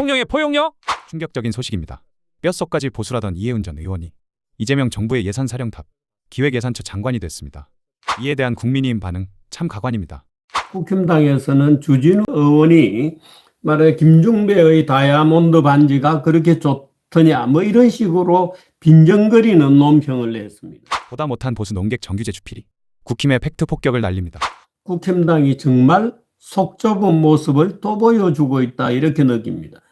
대통령의 포용력? 충격적인 소식입니다. 뼛속까지 보수라던 이해운 전 의원이 이재명 정부의 예산 사령탑, 기획예산처 장관이 됐습니다. 이에 대한 국민의힘 반응 참 가관입니다. 국힘당에서는 주진우 의원이 말해 김중배의 다이아몬드 반지가 그렇게 좋더냐 뭐 이런 식으로 빈정거리는 논평을 냈습니다. 보다 못한 보수 농객 정규재 주필이 국힘의 팩트 폭격을 날립니다. 국힘당이 정말 속 좁은 모습을 또 보여주고 있다 이렇게 느낍니다.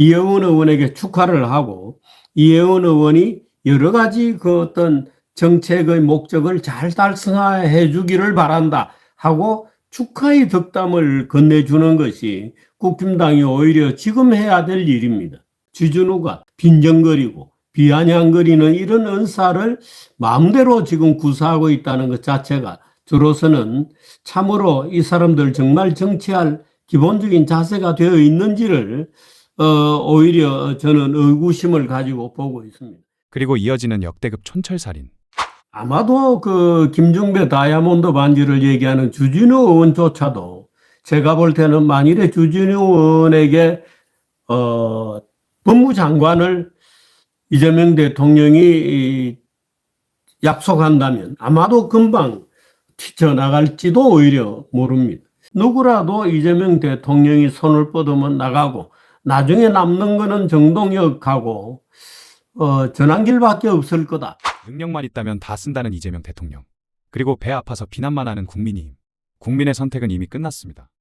이혜원 의원에게 축하를 하고 이혜원 의원이 여러 가지 그 어떤 정책의 목적을 잘 달성해 주기를 바란다 하고 축하의 덕담을 건네주는 것이 국힘당이 오히려 지금 해야 될 일입니다. 주준우가 빈정거리고 비아냥거리는 이런 은사를 마음대로 지금 구사하고 있다는 것 자체가 저로서는 참으로 이 사람들 정말 정치할 기본적인 자세가 되어 있는지를 어, 오히려 저는 의구심을 가지고 보고 있습니다. 그리고 이어지는 역대급 촌철살인. 아마도 그 김중배 다이아몬드 반지를 얘기하는 주진우 의원조차도 제가 볼 때는 만일에 주진우 의원에게 어, 법무장관을 이재명 대통령이 이 약속한다면 아마도 금방 튀쳐나갈지도 오히려 모릅니다. 누구라도 이재명 대통령이 손을 뻗으면 나가고 나중에 남는 거는 정동혁하고 어, 전환길밖에 없을 거다. 능력만 있다면 다 쓴다는 이재명 대통령. 그리고 배 아파서 비난만 하는 국민의힘. 국민의 선택은 이미 끝났습니다.